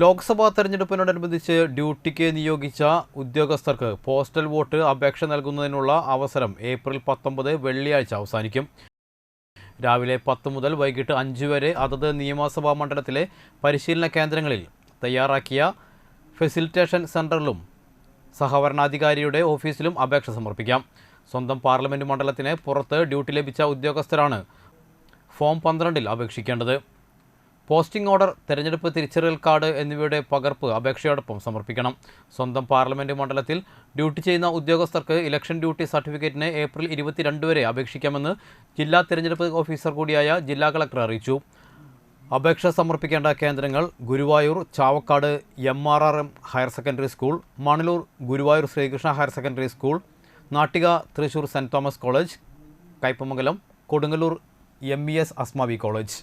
ലോക്സഭാ തെരഞ്ഞെടുപ്പിനോടനുബന്ധിച്ച് ഡ്യൂട്ടിക്ക് നിയോഗിച്ച ഉദ്യോഗസ്ഥർക്ക് പോസ്റ്റൽ വോട്ട് അപേക്ഷ നൽകുന്നതിനുള്ള അവസരം ഏപ്രിൽ പത്തൊമ്പത് വെള്ളിയാഴ്ച അവസാനിക്കും. രാവിലെ പത്ത് മുതൽ വൈകിട്ട് അഞ്ച് വരെ അതത് നിയമസഭാ മണ്ഡലത്തിലെ പരിശീലന കേന്ദ്രങ്ങളിൽ തയ്യാറാക്കിയ ഫെസിലിറ്റേഷൻ സെന്ററിലും സഹവരണാധികാരിയുടെ ഓഫീസിലും അപേക്ഷ സമർപ്പിക്കാം. സ്വന്തം പാർലമെന്റ് മണ്ഡലത്തിന് പുറത്ത് ഡ്യൂട്ടി ലഭിച്ച ഉദ്യോഗസ്ഥരാണ് ഫോം പന്ത്രണ്ടിൽ അപേക്ഷിക്കേണ്ടത്. പോസ്റ്റിംഗ് ഓർഡർ തെരഞ്ഞെടുപ്പ് തിരിച്ചറിയൽ കാർഡ് എന്നിവയുടെ പകർപ്പ് അപേക്ഷയോടൊപ്പം സമർപ്പിക്കണം. സ്വന്തം പാർലമെന്റ് മണ്ഡലത്തിൽ ഡ്യൂട്ടി ചെയ്യുന്ന ഉദ്യോഗസ്ഥർക്ക് ഇലക്ഷൻ ഡ്യൂട്ടി സർട്ടിഫിക്കറ്റിന് ഏപ്രിൽ ഇരുപത്തിരണ്ട് വരെ അപേക്ഷിക്കാമെന്ന് ജില്ലാ തിരഞ്ഞെടുപ്പ് ഓഫീസർ കൂടിയായ ജില്ലാ കളക്ടർ അറിയിച്ചു. അപേക്ഷ സമർപ്പിക്കേണ്ട കേന്ദ്രങ്ങൾ Guruvayur Chavakkad M R R M higher secondary school Manalur Guruvayur Sreekrishna higher secondary school Nattika Thrissur saint Thomas college Kaipamangalam Kodungallur M E S Asmabi college.